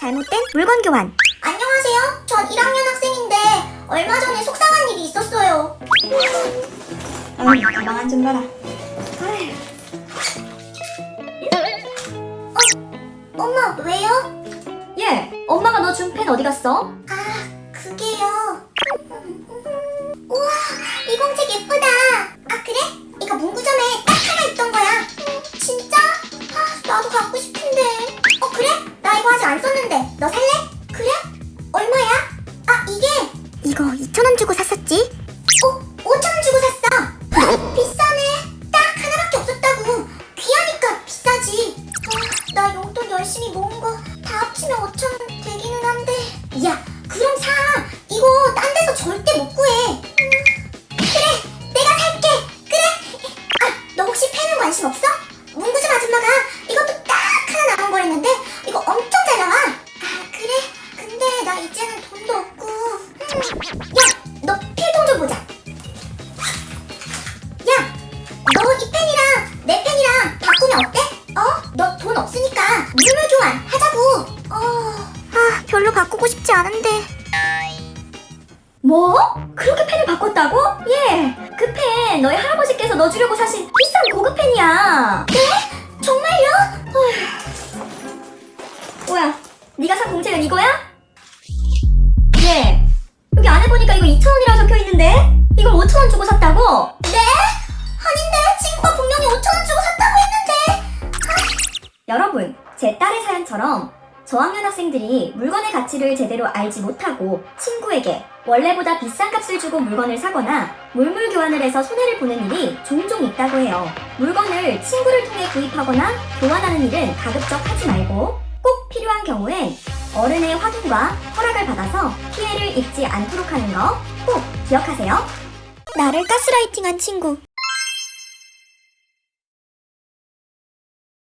잘못된 물건 교환. 안녕하세요. 전 1학년 학생인데 얼마 전에 속상한 일이 있었어요. 어이, 가방 안좀 봐라. 엄마, 왜요? 예, 엄마가 너 준 펜 어디 갔어? 아, 이거 2,000원 주고 샀었지? 어, 5천원 주고 샀어. 비싸네. 딱 하나밖에 없었다고. 귀하니까 비싸지. 아, 나 용돈 열심히 모은 거 다 합치면 5천원 되기는 한데. 야, 그럼 사. 이거 딴 데서 절대 못 구해. 음, 그래, 내가 살게. 그래. 아, 너 혹시 펜은 관심 없어? 문구점 아줌마가 이것도 딱 하나 남은 거랬는데 이거 엄청 잘 나와. 아, 그래? 근데 나 이제는 돈도 없고. 음. 야, 너 필통 좀 보자. 야, 너 이 펜이랑 내 펜이랑 바꾸면 어때? 어? 너 돈 없으니까 물물 교환 하자고. 어. 아, 별로 바꾸고 싶지 않은데. 뭐? 그렇게 펜을 바꿨다고? 예, 그 펜 너희 할아버지께서 넣어주려고 사신 비싼 고급 펜이야. 네? 정말요? 뭐야? 네가 산 공책은 이거야? 예. 보니까 이거 2,000원이라고 적혀 있는데 이걸 5,000원 주고 샀다고? 네? 아닌데 친구가 분명히 5천 원 주고 샀다고 했는데. 여러분, 제 딸의 사연처럼 저학년 학생들이 물건의 가치를 제대로 알지 못하고 친구에게 원래보다 비싼 값을 주고 물건을 사거나 물물 교환을 해서 손해를 보는 일이 종종 있다고 해요. 물건을 친구를 통해 구입하거나 교환하는 일은 가급적 하지 말고 꼭 필요한 경우엔 어른의 확인과 허락을 받아서 피해를 입지 않도록 하는 거 꼭 기억하세요. 나를 가스라이팅한 친구.